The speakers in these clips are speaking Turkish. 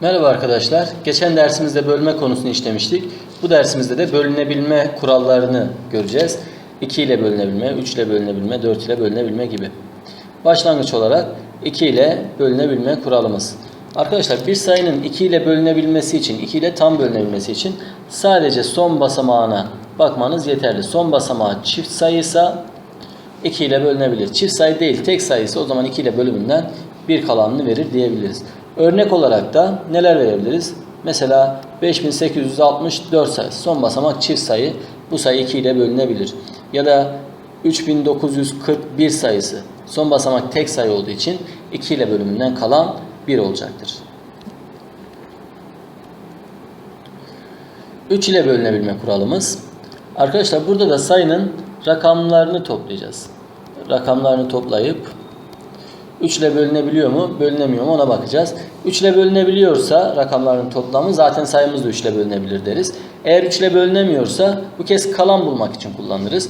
Merhaba arkadaşlar. Geçen dersimizde bölme konusunu işlemiştik. Bu dersimizde de bölünebilme kurallarını göreceğiz. 2 ile bölünebilme, 3 ile bölünebilme, 4 ile bölünebilme gibi. Başlangıç olarak 2 ile bölünebilme kuralımız. Arkadaşlar bir sayının 2 ile bölünebilmesi için, 2 ile tam bölünebilmesi için sadece son basamağına bakmanız yeterli. Son basamağı çift sayıysa 2 ile bölünebilir. Çift sayı değil tek sayısı o zaman 2 ile bölümünden bir kalanını verir diyebiliriz. Örnek olarak da neler verebiliriz? Mesela 5864 sayısı son basamak çift sayı bu sayı 2 ile bölünebilir. Ya da 3941 sayısı son basamak tek sayı olduğu için 2 ile bölümünden kalan 1 olacaktır. 3 ile bölünebilme kuralımız. Arkadaşlar burada da sayının rakamlarını toplayacağız. Rakamlarını toplayıp 3 ile bölünebiliyor mu, bölünemiyor mu ona bakacağız. 3 ile bölünebiliyorsa rakamların toplamı zaten sayımız da 3 ile bölünebilir deriz. Eğer 3 ile bölünemiyorsa bu kez kalan bulmak için kullanırız.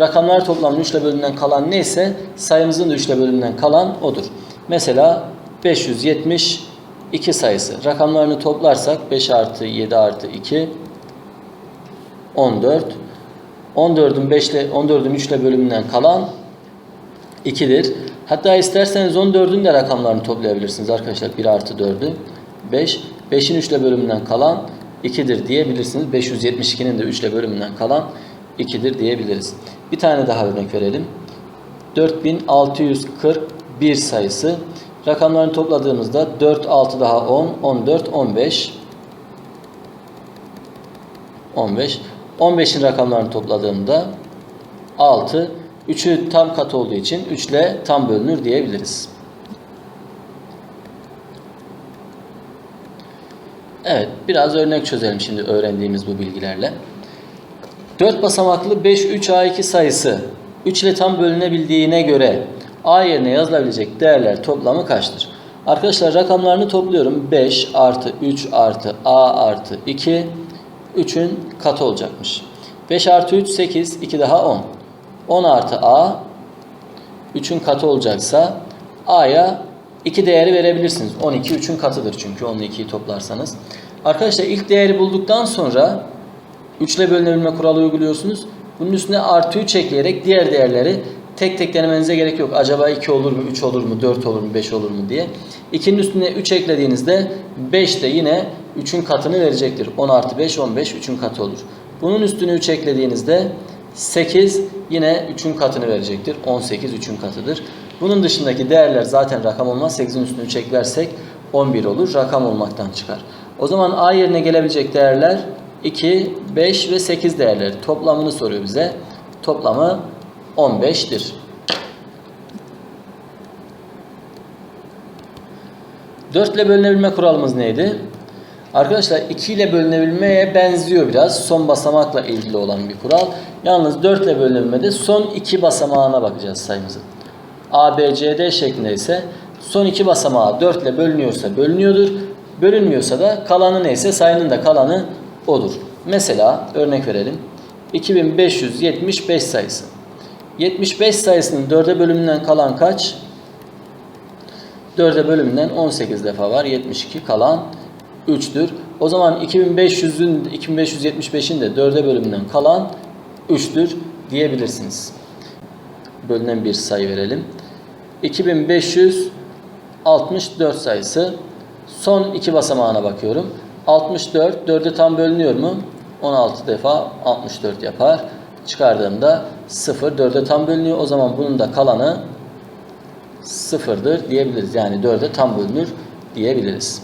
Rakamlar toplamı 3 ile bölünen kalan neyse sayımızın da 3 ile bölünen kalan odur. Mesela 572 sayısı. Rakamlarını toplarsak 5 artı 7 artı 2 14. 14'ün 5 ile 14'ün 3 ile bölümünden kalan 2'dir. Hatta isterseniz 14'ün de rakamlarını toplayabilirsiniz arkadaşlar. 1 artı 4'ü 5. 5'in 3 ile bölümünden kalan 2'dir diyebilirsiniz. 572'nin de 3 ile bölümünden kalan 2'dir diyebiliriz. Bir tane daha örnek verelim. 4641 sayısı. Rakamlarını topladığımızda 4, 6 daha 10, 14, 15. 15. 15'in rakamlarını topladığımda 6. 3'ü tam kat olduğu için 3 ile tam bölünür diyebiliriz. Evet, biraz örnek çözelim şimdi öğrendiğimiz bu bilgilerle. 4 basamaklı 5-3A2 sayısı 3 ile tam bölünebildiğine göre A yerine yazılabilecek değerler toplamı kaçtır? Arkadaşlar rakamlarını topluyorum. 5 artı 3 artı A artı 2 3'ün katı olacakmış. 5 artı 3 8 2 daha 10. 10 artı A 3'ün katı olacaksa A'ya 2 değeri verebilirsiniz. 12 3'ün katıdır çünkü 10 ile 2'yi toplarsanız. Arkadaşlar ilk değeri bulduktan sonra 3 ile bölünebilme kuralı uyguluyorsunuz. Bunun üstüne artı 3 ekleyerek diğer değerleri tek tek denemenize gerek yok. Acaba 2 olur mu, 3 olur mu, 4 olur mu, 5 olur mu diye. 2'nin üstüne 3 eklediğinizde 5 de yine 3'ün katını verecektir. 10 artı 5, 15 3'ün katı olur. Bunun üstüne 3 eklediğinizde 8 yine 3'ün katını verecektir. 18 3'ün katıdır. Bunun dışındaki değerler zaten rakam olmaz. 8'in üstüne 3 eklersek 11 olur. Rakam olmaktan çıkar. O zaman A yerine gelebilecek değerler 2, 5 ve 8 değerleri. Toplamını soruyor bize. Toplamı 15'tir. 4 ile bölünebilme kuralımız neydi? Arkadaşlar 2 ile bölünebilmeye benziyor biraz. Son basamakla ilgili olan bir kural. Yalnız 4 ile bölünebilmede son 2 basamağına bakacağız sayımızın. A, şeklinde ise son 2 basamağı 4 ile bölünüyorsa bölünüyordur. Bölünmüyorsa da kalanı neyse sayının da kalanı odur. Mesela örnek verelim. 2575 sayısı. 75 sayısının 4'e bölümünden kalan kaç? 4'e bölümünden 18 defa var. 72 kalan 3'tür. O zaman 2500'ün 2575'in de 4'e bölümünden kalan 3'tür diyebilirsiniz. Bölünen bir sayı verelim. 2564 sayısı. Son iki basamağına bakıyorum. 64 4'e tam bölünüyor mu? 16 defa 64 yapar. Çıkardığımda 0 4'e tam bölünüyor. O zaman bunun da kalanı sıfırdır diyebiliriz. Yani 4'e tam bölünür diyebiliriz.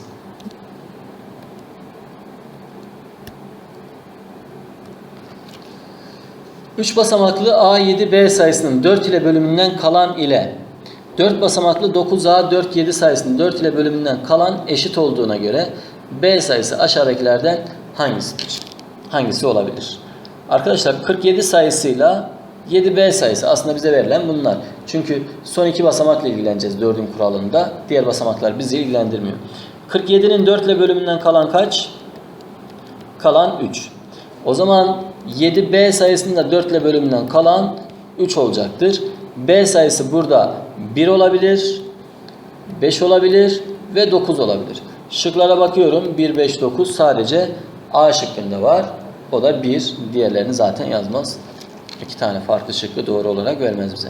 Üç basamaklı A7B sayısının 4 ile bölümünden kalan ile 4 basamaklı 9A 47 sayısının 4 ile bölümünden kalan eşit olduğuna göre B sayısı aşağıdakilerden hangisidir? Hangisi olabilir? Arkadaşlar 47 sayısıyla 7B sayısı aslında bize verilen bunlar. Çünkü son iki basamakla ilgileneceğiz 4'ün kuralında. Diğer basamaklar bizi ilgilendirmiyor. 47'nin 4 ile bölümünden kalan kaç? Kalan 3. O zaman 7B sayısının da 4 ile bölümünden kalan 3 olacaktır. B sayısı burada 1 olabilir, 5 olabilir ve 9 olabilir. Şıklara bakıyorum. 1, 5, 9 sadece A şıkkında var. O da 1. Diğerlerini zaten yazmaz. İki tane farklı şıkkı doğru olarak vermez bize.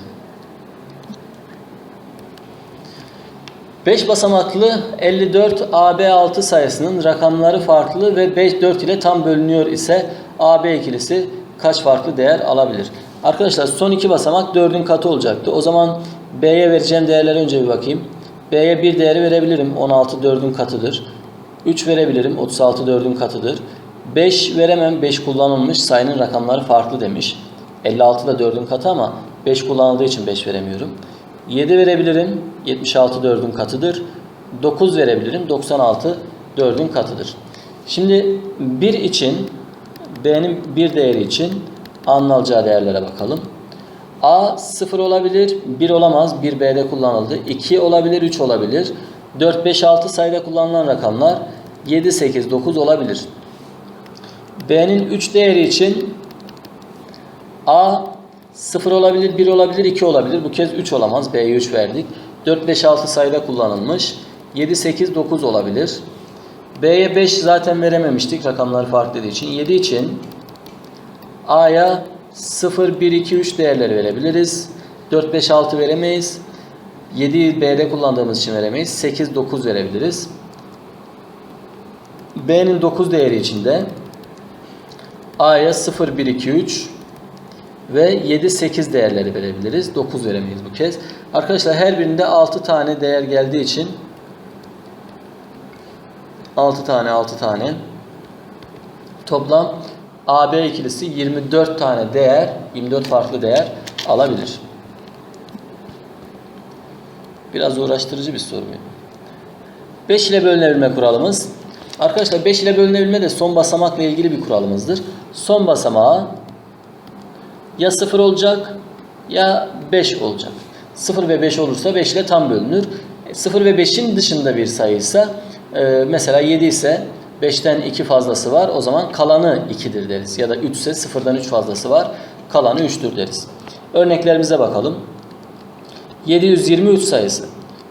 5 basamaklı 54 AB6 sayısının rakamları farklı ve 5 4 ile tam bölünüyor ise AB ikilisi kaç farklı değer alabilir? Arkadaşlar son iki basamak 4'ün katı olacaktı. O zaman B'ye vereceğim değerlere önce bir bakayım. B'ye bir değeri verebilirim. 16 4'ün katıdır. 3 verebilirim. 36 4'ün katıdır. 5 veremem. 5 kullanılmış. Sayının rakamları farklı demiş. 56 da 4'ün katı ama 5 kullanıldığı için 5 veremiyorum. 7 verebilirim. 76 4'ün katıdır. 9 verebilirim. 96 4'ün katıdır. Şimdi 1 için B'nin bir değeri için A'nın alacağı değerlere bakalım. A 0 olabilir, 1 olamaz. 1 B'de kullanıldı. 2 olabilir, 3 olabilir. 4, 5, 6 sayıda kullanılan rakamlar 7, 8, 9 olabilir. B'nin 3 değeri için A 0 olabilir, 1 olabilir, 2 olabilir. Bu kez 3 olamaz. B'ye 3 verdik. 4, 5, 6 sayıda kullanılmış. 7, 8, 9 olabilir. B'ye 5 zaten verememiştik rakamlar farklı için. 7 için A'ya 0, 1, 2, 3 değerleri verebiliriz. 4, 5, 6 veremeyiz. 7'yi B'de kullandığımız için veremeyiz. 8, 9 verebiliriz. B'nin 9 değeri için de A'ya 0, 1, 2, 3 ve 7, 8 değerleri verebiliriz. 9 veremeyiz bu kez. Arkadaşlar her birinde 6 tane değer geldiği için 6 tane 6 tane toplam AB ikilisi 24 tane değer 24 farklı değer alabilir. Biraz uğraştırıcı bir soru. 5 ile bölünebilme kuralımız. Arkadaşlar 5 ile bölünebilme de son basamakla ilgili bir kuralımızdır. Son basamağı ya 0 olacak ya 5 olacak. 0 ve 5 olursa 5 ile tam bölünür. 0 ve 5'in dışında bir sayıysa e, mesela 7 ise 5'ten 2 fazlası var. O zaman kalanı 2'dir deriz. Ya da 3 ise 0'dan 3 fazlası var. Kalanı 3'tür deriz. Örneklerimize bakalım. 723 sayısı.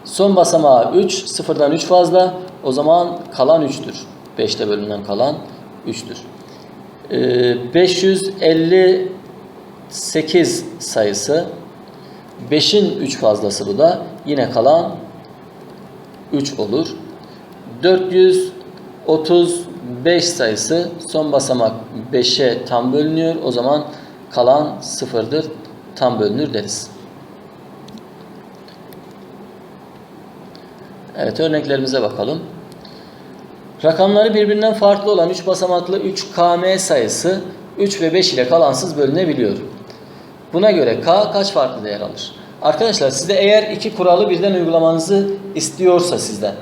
Son basamağı 3, 0'dan 3 fazla. O zaman kalan 3'tür. 5'te bölünen kalan 3'tür. Ee, 558 sayısı. 5'in 3 fazlası bu da. Yine kalan 3 olur. 435 sayısı son basamak 5'e tam bölünüyor. O zaman kalan 0'dır. Tam bölünür deriz. Evet örneklerimize bakalım. Rakamları birbirinden farklı olan 3 basamaklı 3 KM sayısı 3 ve 5 ile kalansız bölünebiliyor. Buna göre K kaç farklı değer alır? Arkadaşlar size eğer iki kuralı birden uygulamanızı istiyorsa sizden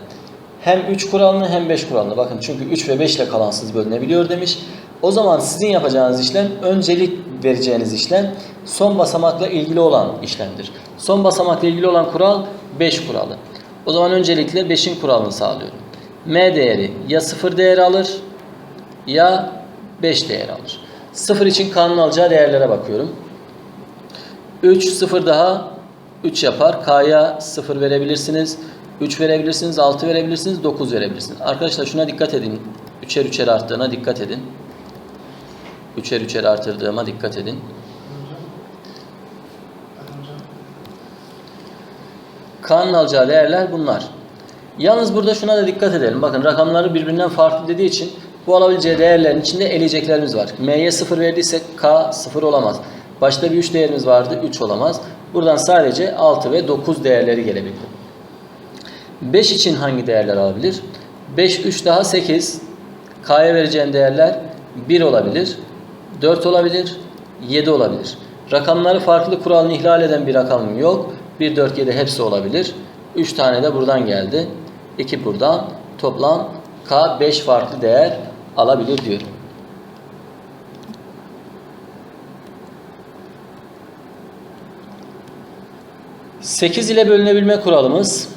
hem 3 kuralını hem 5 kuralını bakın çünkü 3 ve 5 ile kalansız bölünebiliyor demiş. O zaman sizin yapacağınız işlem öncelik vereceğiniz işlem son basamakla ilgili olan işlemdir. Son basamakla ilgili olan kural 5 kuralı. O zaman öncelikle 5'in kuralını sağlıyorum. M değeri ya 0 değer alır ya 5 değer alır. 0 için K'nın alacağı değerlere bakıyorum. 3 0 daha 3 yapar. K'ya 0 verebilirsiniz. 3 verebilirsiniz, 6 verebilirsiniz, 9 verebilirsiniz. Arkadaşlar şuna dikkat edin. 3'er 3'er arttığına dikkat edin. 3'er 3'er artırdığıma dikkat edin. K'nın alacağı değerler bunlar. Yalnız burada şuna da dikkat edelim. Bakın rakamları birbirinden farklı dediği için bu alabileceği değerlerin içinde eleyeceklerimiz var. M'ye 0 verdiysek K 0 olamaz. Başta bir 3 değerimiz vardı. 3 olamaz. Buradan sadece 6 ve 9 değerleri gelebildi. 5 için hangi değerler alabilir? 5, 3 daha 8. K'ya vereceğim değerler 1 olabilir, 4 olabilir, 7 olabilir. Rakamları farklı kuralını ihlal eden bir rakamım yok. 1, 4, 7 hepsi olabilir. 3 tane de buradan geldi. 2 buradan. Toplam K 5 farklı değer alabilir diyorum. Sekiz ile bölünebilme kuralımız.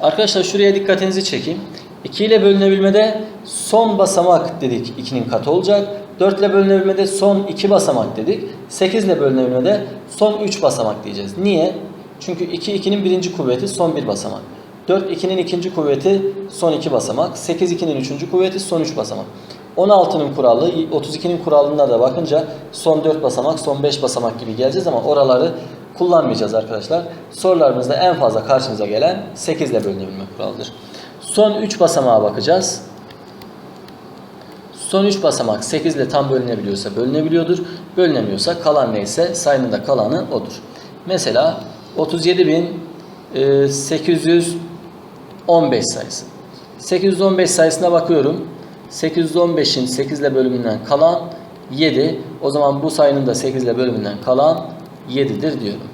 Arkadaşlar şuraya dikkatinizi çekeyim. 2 ile bölünebilmede son basamak dedik 2'nin katı olacak. 4 ile bölünebilmede son 2 basamak dedik. 8 ile bölünebilmede son 3 basamak diyeceğiz. Niye? Çünkü 2 2'nin birinci kuvveti son bir basamak. 4 2'nin ikinci kuvveti son iki basamak. 8 2'nin üçüncü kuvveti son üç basamak. 16'nın kuralı 32'nin kuralına da bakınca son 4 basamak son 5 basamak gibi geleceğiz ama oraları kullanmayacağız arkadaşlar. Sorularımızda en fazla karşımıza gelen 8 ile bölünebilme kuralıdır. Son 3 basamağa bakacağız. Son 3 basamak 8 ile tam bölünebiliyorsa bölünebiliyordur. Bölünemiyorsa kalan neyse sayının da kalanı odur. Mesela 37.815 sayısı. 815 sayısına bakıyorum. 815'in 8 ile bölümünden kalan 7. O zaman bu sayının da 8 ile bölümünden kalan 7'dir diyorum.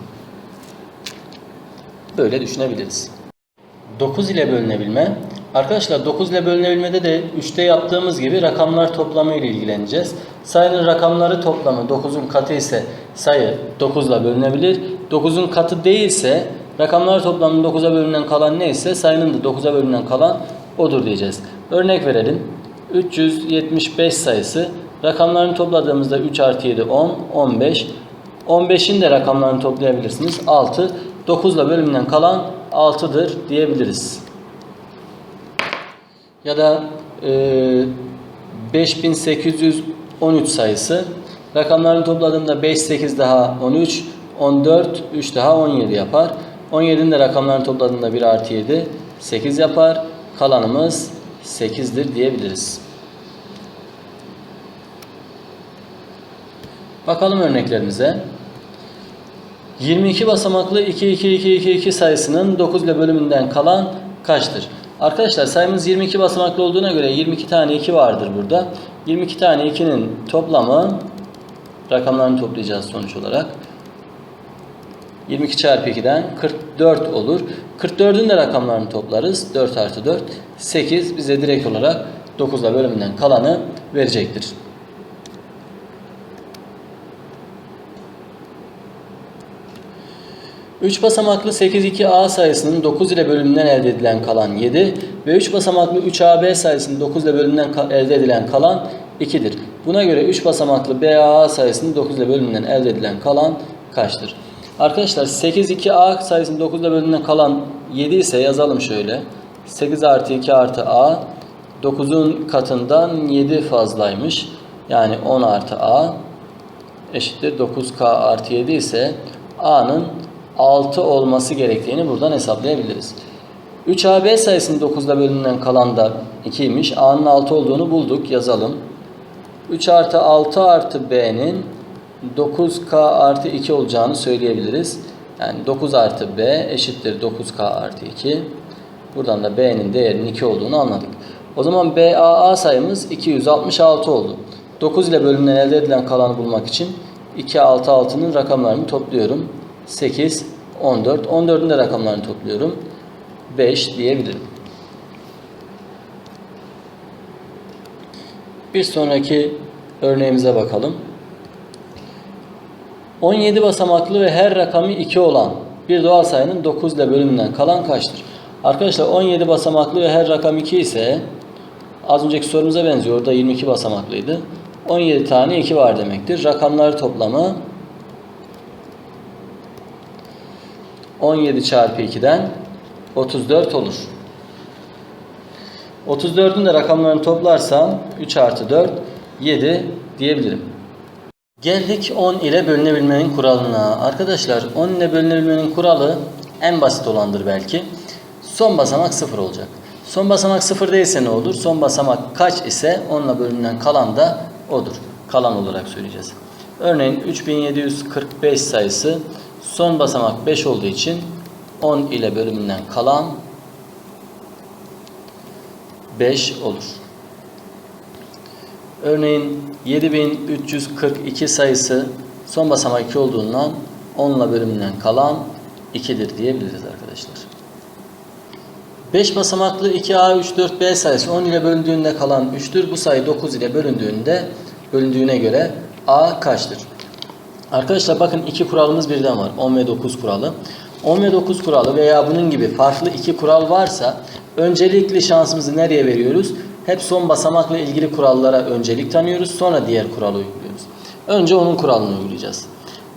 Böyle düşünebiliriz. 9 ile bölünebilme. Arkadaşlar 9 ile bölünebilmede de 3'te yaptığımız gibi rakamlar toplamı ile ilgileneceğiz. Sayının rakamları toplamı 9'un katı ise sayı 9 ile bölünebilir. 9'un katı değilse rakamlar toplamı 9'a bölünen kalan neyse sayının da 9'a bölünen kalan odur diyeceğiz. Örnek verelim. 375 sayısı rakamlarını topladığımızda 3 artı 7 10, 15. 15'in de rakamlarını toplayabilirsiniz. 6. 9 ile bölümünden kalan 6'dır diyebiliriz. Ya da e, 5813 sayısı. Rakamlarını topladığımda 5, 8 daha 13, 14, 3 daha 17 yapar. 17'nin de rakamlarını topladığımda 1 artı 7, 8 yapar. Kalanımız 8'dir diyebiliriz. Bakalım örneklerimize. 22 basamaklı 2 2 2 2 2 sayısının 9 ile bölümünden kalan kaçtır? Arkadaşlar sayımız 22 basamaklı olduğuna göre 22 tane 2 vardır burada. 22 tane 2'nin toplamı rakamlarını toplayacağız sonuç olarak. 22 çarpı 2'den 44 olur. 44'ün de rakamlarını toplarız. 4 artı 4 8 bize direkt olarak 9 ile bölümünden kalanı verecektir. Üç basamaklı 82A sayısının 9 ile bölümünden elde edilen kalan 7 ve 3 basamaklı 3AB sayısının 9 ile bölümünden elde edilen kalan 2'dir. Buna göre 3 basamaklı BAA sayısının 9 ile bölümünden elde edilen kalan kaçtır? Arkadaşlar 82A sayısının 9 ile bölümünden kalan 7 ise yazalım şöyle. 8 artı 2 artı A 9'un katından 7 fazlaymış. Yani 10 artı A eşittir 9K artı 7 ise A'nın 6 olması gerektiğini buradan hesaplayabiliriz. 3AB sayısının 9'da bölümünden kalan da 2'ymiş. A'nın 6 olduğunu bulduk. Yazalım. 3 artı 6 artı B'nin 9K artı 2 olacağını söyleyebiliriz. Yani 9 artı B eşittir 9K artı 2. Buradan da B'nin değerinin 2 olduğunu anladık. O zaman BAA sayımız 266 oldu. 9 ile bölümünden elde edilen kalanı bulmak için 2, 6, 6'nın rakamlarını topluyorum. 8, 14. 14'ün de rakamlarını topluyorum. 5 diyebilirim. Bir sonraki örneğimize bakalım. 17 basamaklı ve her rakamı 2 olan bir doğal sayının 9 ile bölümünden kalan kaçtır? Arkadaşlar 17 basamaklı ve her rakam 2 ise az önceki sorumuza benziyor. Orada 22 basamaklıydı. 17 tane 2 var demektir. Rakamları toplamı 17 çarpı 2'den 34 olur. 34'ün de rakamlarını toplarsam 3 artı 4 7 diyebilirim. Geldik 10 ile bölünebilmenin kuralına. Arkadaşlar 10 ile bölünebilmenin kuralı en basit olandır belki. Son basamak 0 olacak. Son basamak 0 değilse ne olur? Son basamak kaç ise 10 ile bölünen kalan da odur. Kalan olarak söyleyeceğiz. Örneğin 3745 sayısı son basamak 5 olduğu için 10 ile bölümünden kalan 5 olur. Örneğin 7342 sayısı son basamak 2 olduğundan 10 ile bölümünden kalan 2'dir diyebiliriz arkadaşlar. 5 basamaklı 2A, 3, 4, B sayısı 10 ile bölündüğünde kalan 3'tür. Bu sayı 9 ile bölündüğünde bölündüğüne göre A kaçtır? Arkadaşlar bakın iki kuralımız birden var. 10 ve 9 kuralı. 10 ve 9 kuralı veya bunun gibi farklı iki kural varsa öncelikli şansımızı nereye veriyoruz? Hep son basamakla ilgili kurallara öncelik tanıyoruz. Sonra diğer kuralı uyguluyoruz. Önce onun kuralını uygulayacağız.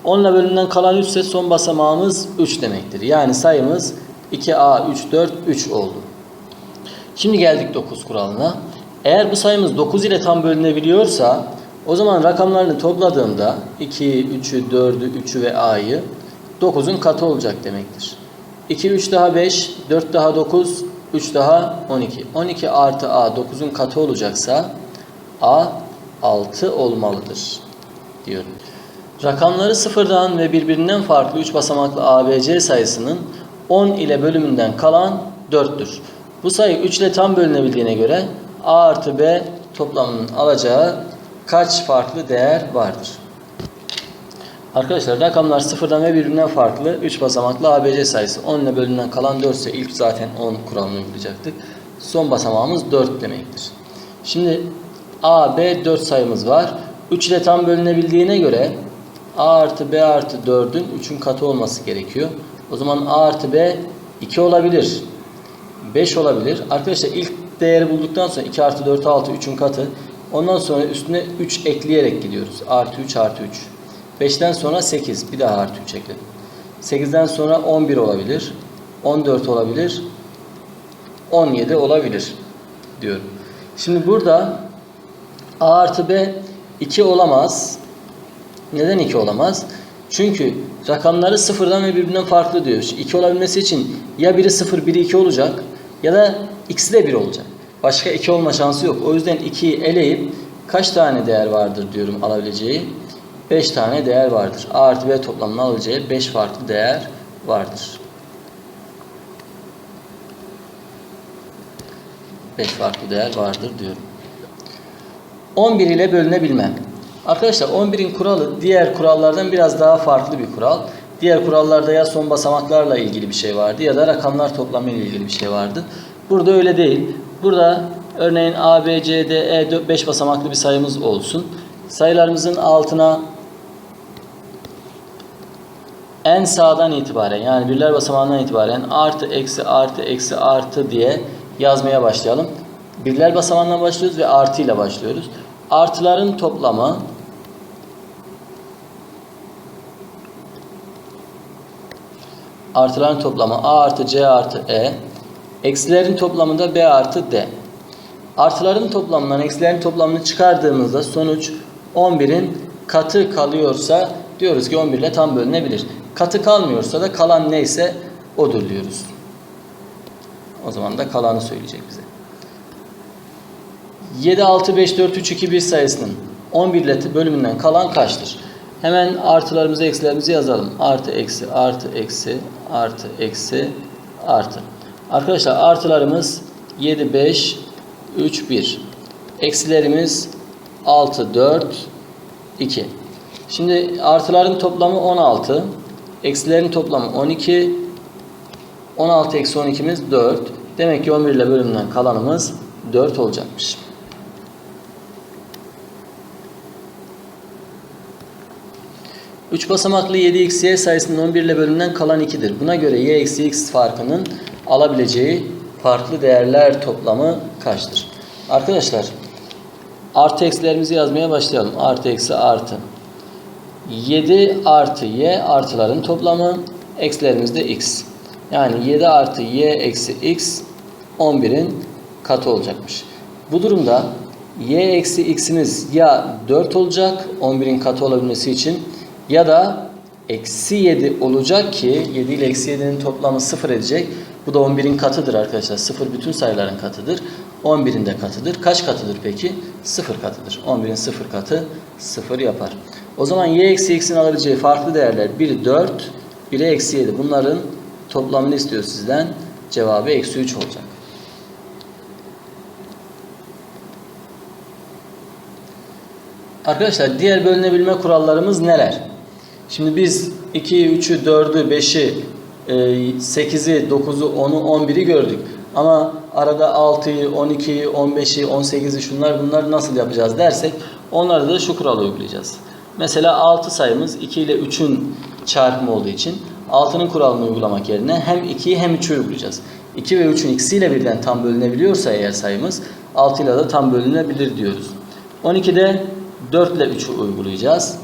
10 ile bölümünden kalan 3 ise son basamağımız 3 demektir. Yani sayımız 2A, 3, 4, 3 oldu. Şimdi geldik 9 kuralına. Eğer bu sayımız 9 ile tam bölünebiliyorsa o zaman rakamlarını topladığımda 2'yi, 3'ü, 4'ü, 3'ü ve A'yı 9'un katı olacak demektir. 2, 3 daha 5, 4 daha 9, 3 daha 12. 12 artı A 9'un katı olacaksa A 6 olmalıdır diyorum. Rakamları sıfırdan ve birbirinden farklı 3 basamaklı ABC sayısının 10 ile bölümünden kalan 4'tür. Bu sayı 3 ile tam bölünebildiğine göre A artı B toplamının alacağı kaç farklı değer vardır? Arkadaşlar rakamlar sıfırdan ve birbirinden farklı 3 basamaklı ABC sayısı 10 ile bölümünden kalan 4 ise ilk zaten 10 kuralını uygulayacaktık. Son basamağımız 4 demektir. Şimdi A, B 4 sayımız var. 3 ile tam bölünebildiğine göre A artı B artı 4'ün 3'ün katı olması gerekiyor. O zaman A artı B 2 olabilir. 5 olabilir. Arkadaşlar ilk değeri bulduktan sonra 2 artı 4 6 3'ün katı. Ondan sonra üstüne 3 ekleyerek gidiyoruz. Artı 3 artı 3. 5'ten sonra 8. Bir daha artı 3 ekledim. 8'den sonra 11 olabilir. 14 olabilir. 17 olabilir diyorum. Şimdi burada A artı B 2 olamaz. Neden 2 olamaz? Çünkü rakamları sıfırdan ve birbirinden farklı diyor. 2 olabilmesi için ya biri 0, biri 2 olacak ya da ikisi de 1 olacak. Başka 2 olma şansı yok. O yüzden 2'yi eleyip kaç tane değer vardır diyorum alabileceği. 5 tane değer vardır. A artı B toplamını alacağı 5 farklı değer vardır. 5 farklı değer vardır diyorum. 11 ile bölünebilme. Arkadaşlar 11'in kuralı diğer kurallardan biraz daha farklı bir kural. Diğer kurallarda ya son basamaklarla ilgili bir şey vardı ya da rakamlar toplamı ile ilgili bir şey vardı. Burada öyle değil. Burada örneğin A, B, C, D, E 5 basamaklı bir sayımız olsun. Sayılarımızın altına en sağdan itibaren yani birler basamağından itibaren artı eksi artı eksi artı diye yazmaya başlayalım. Birler basamağından başlıyoruz ve artı ile başlıyoruz. Artıların toplamı artıların toplamı A artı C artı E eksilerin toplamı da B artı D. Artıların toplamından eksilerin toplamını çıkardığımızda sonuç 11'in katı kalıyorsa diyoruz ki 11 ile tam bölünebilir. Katı kalmıyorsa da kalan neyse odur diyoruz. O zaman da kalanı söyleyecek bize. 7, 6, 5, 4, 3, 2, 1 sayısının 11 ile bölümünden kalan kaçtır? Hemen artılarımızı, eksilerimizi yazalım. Artı, eksi, artı, eksi, artı, eksi, artı. Arkadaşlar artılarımız 7, 5, 3, 1. Eksilerimiz 6, 4, 2. Şimdi artıların toplamı 16. Eksilerin toplamı 12. 16 eksi 12'miz 4. Demek ki 11 ile bölümünden kalanımız 4 olacakmış. Üç basamaklı 7xy sayısının 11 ile bölümünden kalan 2'dir. Buna göre y eksi x farkının alabileceği farklı değerler toplamı kaçtır? Arkadaşlar artı eksilerimizi yazmaya başlayalım. Artı eksi artı. 7 artı y artıların toplamı eksilerimiz de x. Yani 7 artı y eksi x 11'in katı olacakmış. Bu durumda y eksi x'imiz ya 4 olacak 11'in katı olabilmesi için ya da eksi 7 olacak ki 7 ile eksi 7'nin toplamı 0 edecek. Bu da 11'in katıdır arkadaşlar. 0 bütün sayıların katıdır. 11'in de katıdır. Kaç katıdır peki? 0 katıdır. 11'in 0 katı 0 yapar. O zaman y eksi x'in alabileceği farklı değerler biri 4, biri eksi 7. Bunların toplamını istiyor sizden. Cevabı eksi 3 olacak. Arkadaşlar diğer bölünebilme kurallarımız neler? Şimdi biz 2'yi, 3'ü, 4'ü, 5'i, 8'i, 9'u, 10'u, 11'i gördük. Ama arada 6'yı, 12'yi, 15'i, 18'i şunlar bunlar nasıl yapacağız dersek onları da şu kuralı uygulayacağız. Mesela 6 sayımız 2 ile 3'ün çarpımı olduğu için 6'nın kuralını uygulamak yerine hem 2'yi hem 3'ü uygulayacağız. 2 ve 3'ün ikisiyle birden tam bölünebiliyorsa eğer sayımız 6 ile de tam bölünebilir diyoruz. 12'de 4 ile 3'ü uygulayacağız.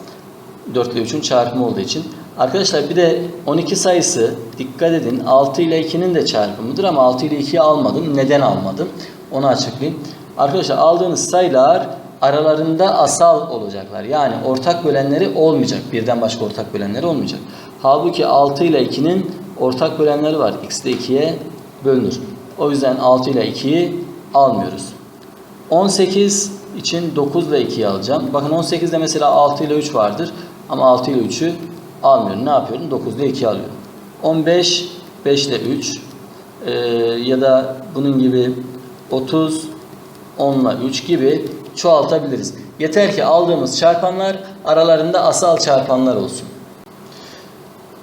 4 ile 3'ün çarpımı olduğu için. Arkadaşlar bir de 12 sayısı dikkat edin 6 ile 2'nin de çarpımıdır ama 6 ile 2'yi almadım. Neden almadım? Onu açıklayayım. Arkadaşlar aldığınız sayılar aralarında asal olacaklar. Yani ortak bölenleri olmayacak. Birden başka ortak bölenleri olmayacak. Halbuki 6 ile 2'nin ortak bölenleri var. X de 2'ye bölünür. O yüzden 6 ile 2'yi almıyoruz. 18 için 9 ile 2'yi alacağım. Bakın 18'de mesela 6 ile 3 vardır. Ama 6 ile 3'ü almıyorum. Ne yapıyorum? 9 ile 2 alıyorum. 15, 5 ile 3 ee, ya da bunun gibi 30, 10 ile 3 gibi çoğaltabiliriz. Yeter ki aldığımız çarpanlar aralarında asal çarpanlar olsun.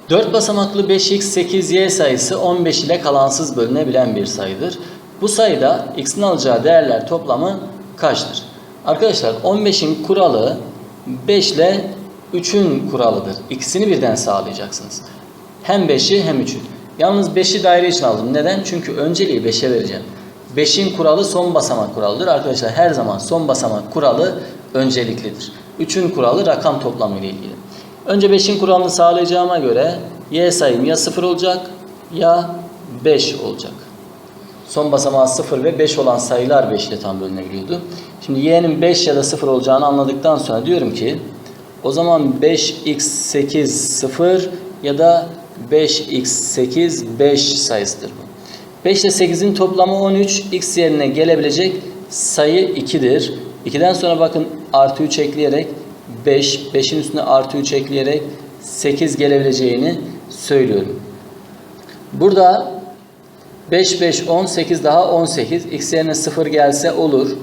4 basamaklı 5x 8y sayısı 15 ile kalansız bölünebilen bir sayıdır. Bu sayıda x'in alacağı değerler toplamı kaçtır? Arkadaşlar 15'in kuralı 5 ile 3'ün kuralıdır. İkisini birden sağlayacaksınız. Hem 5'i hem 3'ü. Yalnız 5'i daire için aldım. Neden? Çünkü önceliği 5'e vereceğim. 5'in kuralı son basamak kuralıdır. Arkadaşlar her zaman son basamak kuralı önceliklidir. 3'ün kuralı rakam toplamı ile ilgili. Önce 5'in kuralını sağlayacağıma göre y sayım ya 0 olacak ya 5 olacak. Son basamağı 0 ve 5 olan sayılar 5 ile tam bölünebiliyordu. Şimdi y'nin 5 ya da 0 olacağını anladıktan sonra diyorum ki o zaman 5x8 0 ya da 5x8 5 sayısıdır bu. 5 ile 8'in toplamı 13 x yerine gelebilecek sayı 2'dir. 2'den sonra bakın artı 3 ekleyerek 5, 5'in üstüne artı 3 ekleyerek 8 gelebileceğini söylüyorum. Burada 5, 5, 10, 8 daha 18. X yerine 0 gelse olur.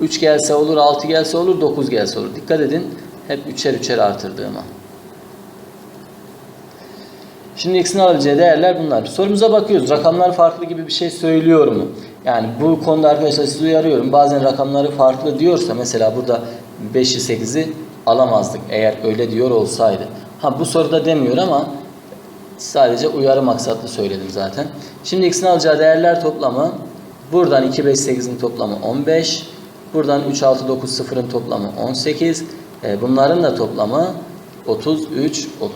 3 gelse olur, 6 gelse olur, 9 gelse olur. Dikkat edin. Hep üçer üçer artırdığıma. Şimdi x'in alabileceği değerler bunlar. Sorumuza bakıyoruz. Rakamlar farklı gibi bir şey söylüyor mu? Yani bu konuda arkadaşlar sizi uyarıyorum. Bazen rakamları farklı diyorsa mesela burada 5'i 8'i alamazdık eğer öyle diyor olsaydı. Ha bu soruda demiyor ama sadece uyarı maksatlı söyledim zaten. Şimdi x'in alacağı değerler toplamı buradan 2 5 8'in toplamı 15. Buradan 3 6 9 0'ın toplamı 18. E, bunların da toplamı 33 olur.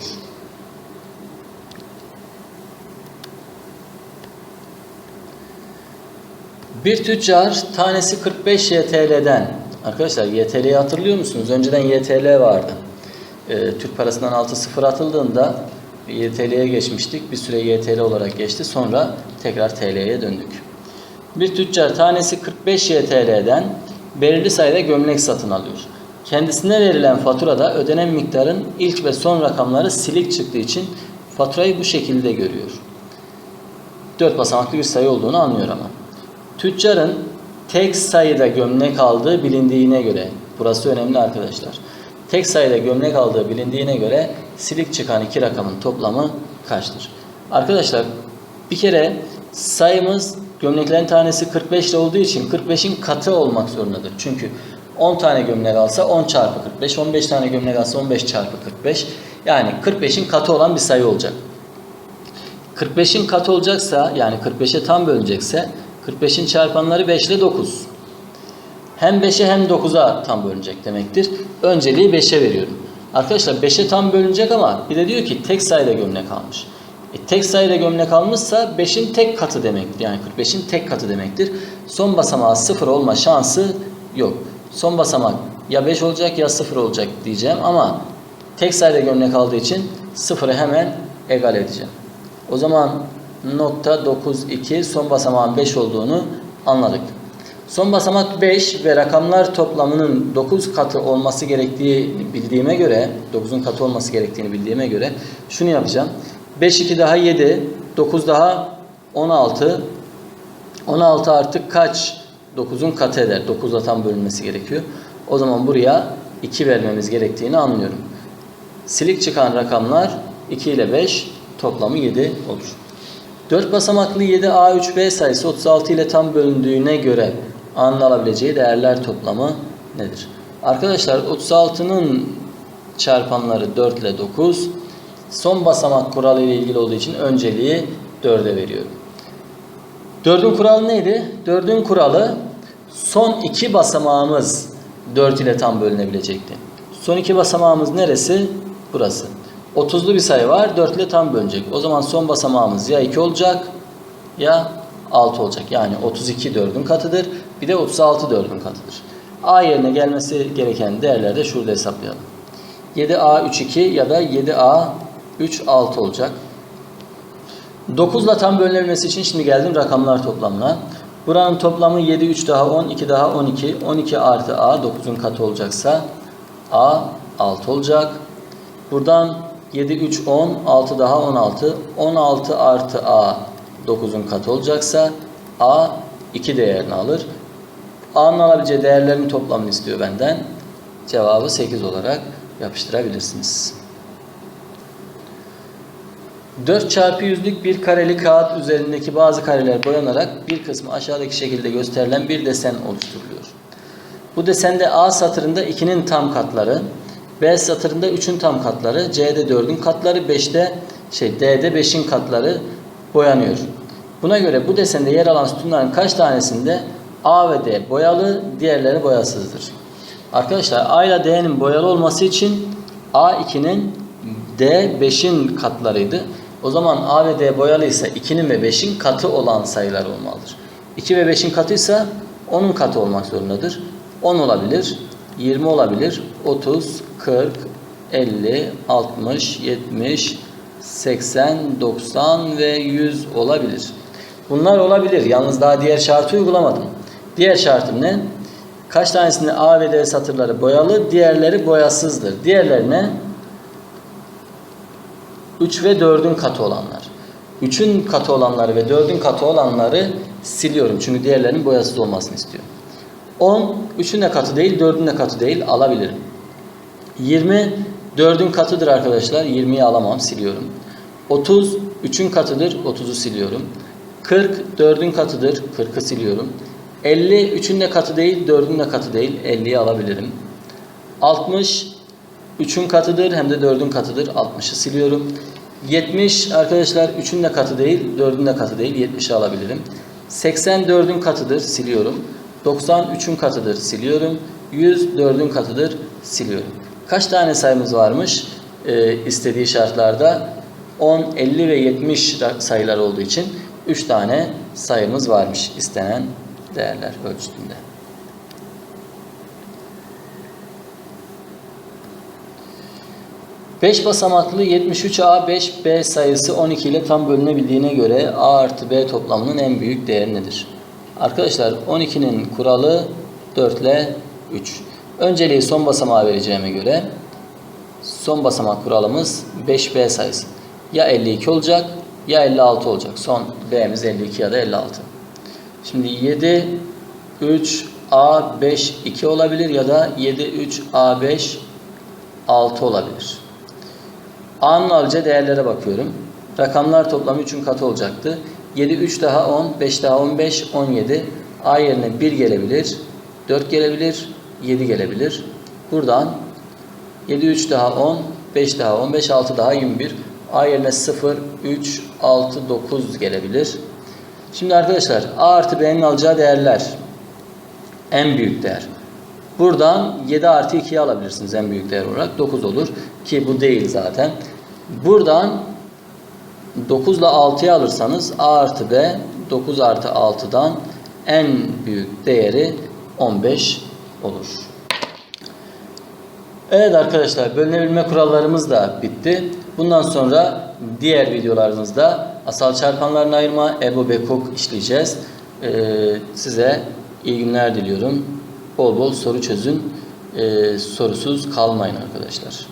Bir tüccar tanesi 45 YTL'den arkadaşlar YTL'yi hatırlıyor musunuz? Önceden YTL vardı. Ee, Türk parasından 6 sıfır atıldığında YTL'ye geçmiştik. Bir süre YTL olarak geçti. Sonra tekrar TL'ye döndük. Bir tüccar tanesi 45 YTL'den belirli sayıda gömlek satın alıyor. Kendisine verilen faturada ödenen miktarın ilk ve son rakamları silik çıktığı için faturayı bu şekilde görüyor. 4 basamaklı bir sayı olduğunu anlıyor ama. Tüccarın tek sayıda gömlek aldığı bilindiğine göre, burası önemli arkadaşlar. Tek sayıda gömlek aldığı bilindiğine göre silik çıkan iki rakamın toplamı kaçtır? Arkadaşlar bir kere sayımız gömleklerin tanesi 45 ile olduğu için 45'in katı olmak zorundadır. Çünkü 10 tane gömlek alsa 10 çarpı 45, 15 tane gömlek alsa 15 çarpı 45. Yani 45'in katı olan bir sayı olacak. 45'in katı olacaksa yani 45'e tam bölünecekse 45'in çarpanları 5 ile 9. Hem 5'e hem 9'a tam bölünecek demektir. Önceliği 5'e veriyorum. Arkadaşlar 5'e tam bölünecek ama bir de diyor ki tek sayıda gömlek almış. E, tek sayıda gömlek almışsa 5'in tek katı demektir. Yani 45'in tek katı demektir. Son basamağı 0 olma şansı yok. Son basamak ya 5 olacak ya 0 olacak diyeceğim ama tek sayıda gömlek aldığı için 0'ı hemen egal edeceğim. O zaman nokta 92 son basamağın 5 olduğunu anladık. Son basamak 5 ve rakamlar toplamının 9 katı olması gerektiği bildiğime göre 9'un katı olması gerektiğini bildiğime göre şunu yapacağım. 5 2 daha 7, 9 daha 16. 16 artık kaç? 9'un katı eder. 9'la tam bölünmesi gerekiyor. O zaman buraya 2 vermemiz gerektiğini anlıyorum. Silik çıkan rakamlar 2 ile 5 toplamı 7 olur. 4 basamaklı 7A3B sayısı 36 ile tam bölündüğüne göre A'nın alabileceği değerler toplamı nedir? Arkadaşlar 36'nın çarpanları 4 ile 9. Son basamak kuralı ile ilgili olduğu için önceliği 4'e veriyorum. 4'ün kuralı neydi? 4'ün kuralı son iki basamağımız 4 ile tam bölünebilecekti. Son iki basamağımız neresi? Burası. 30'lu bir sayı var. 4 ile tam bölünecek. O zaman son basamağımız ya 2 olacak ya 6 olacak. Yani 32 4'ün katıdır. Bir de 36 4'ün katıdır. A yerine gelmesi gereken değerleri de şurada hesaplayalım. 7A 3 2 ya da 7A 3 6 olacak. 9 ile tam bölünebilmesi için şimdi geldim rakamlar toplamına. Buranın toplamı 7, 3 daha 10, 2 daha 12. 12 artı A 9'un katı olacaksa A 6 olacak. Buradan 7, 3, 10, 6 daha 16. 16 artı A 9'un katı olacaksa A 2 değerini alır. A'nın alabileceği değerlerin toplamını istiyor benden. Cevabı 8 olarak yapıştırabilirsiniz. 4 çarpı yüzlük bir kareli kağıt üzerindeki bazı kareler boyanarak bir kısmı aşağıdaki şekilde gösterilen bir desen oluşturuluyor. Bu desende A satırında 2'nin tam katları, B satırında 3'ün tam katları, C'de 4'ün katları, 5'te şey D'de 5'in katları boyanıyor. Buna göre bu desende yer alan sütunların kaç tanesinde A ve D boyalı, diğerleri boyasızdır. Arkadaşlar A ile D'nin boyalı olması için A2'nin D 5'in katlarıydı. O zaman A ve D boyalıysa 2'nin ve 5'in katı olan sayılar olmalıdır. 2 ve 5'in katıysa 10'un katı olmak zorundadır. 10 olabilir, 20 olabilir, 30, 40, 50, 60, 70, 80, 90 ve 100 olabilir. Bunlar olabilir. Yalnız daha diğer şartı uygulamadım. Diğer şartım ne? Kaç tanesinde A ve D satırları boyalı, diğerleri boyasızdır. Diğerlerine 3 ve 4'ün katı olanlar. 3'ün katı olanları ve 4'ün katı olanları siliyorum. Çünkü diğerlerinin boyasız olmasını istiyorum. 10, 3'ün de katı değil, 4'ün de katı değil alabilirim. 20, 4'ün katıdır arkadaşlar. 20'yi alamam, siliyorum. 30, 3'ün katıdır, 30'u siliyorum. 40, 4'ün katıdır, 40'ı siliyorum. 50, 3'ün de katı değil, 4'ün de katı değil, 50'yi alabilirim. 60, 3'ün katıdır hem de 4'ün katıdır. 60'ı siliyorum. 70 arkadaşlar 3'ün de katı değil, 4'ün de katı değil. 70'i alabilirim. 80 4'ün katıdır. Siliyorum. 90 3'ün katıdır. Siliyorum. 100 4'ün katıdır. Siliyorum. Kaç tane sayımız varmış? Ee, istediği şartlarda 10, 50 ve 70 sayılar olduğu için 3 tane sayımız varmış istenen değerler ölçütünde. 5 basamaklı 73A5B sayısı 12 ile tam bölünebildiğine göre A artı B toplamının en büyük değeri nedir? Arkadaşlar 12'nin kuralı 4 ile 3. Önceliği son basamağa vereceğime göre son basamak kuralımız 5B sayısı. Ya 52 olacak ya 56 olacak. Son B'miz 52 ya da 56. Şimdi 7, 3, A, 5, 2 olabilir ya da 7, 3, A, 5, 6 olabilir. A'nın alacağı değerlere bakıyorum. Rakamlar toplamı 3'ün katı olacaktı. 7, 3 daha 10, 5 daha 15, 17. A yerine 1 gelebilir, 4 gelebilir, 7 gelebilir. Buradan 7, 3 daha 10, 5 daha 15, 6 daha 21. A yerine 0, 3, 6, 9 gelebilir. Şimdi arkadaşlar A artı B'nin alacağı değerler en büyük değer. Buradan 7 artı 2'yi alabilirsiniz en büyük değer olarak. 9 olur. Ki bu değil zaten. Buradan 9 ile 6'yı alırsanız A artı B 9 artı 6'dan en büyük değeri 15 olur. Evet arkadaşlar bölünebilme kurallarımız da bitti. Bundan sonra diğer videolarımızda asal çarpanlarını ayırma, EBO Bekok işleyeceğiz. Ee, size iyi günler diliyorum. Bol bol soru çözün. Ee, sorusuz kalmayın arkadaşlar.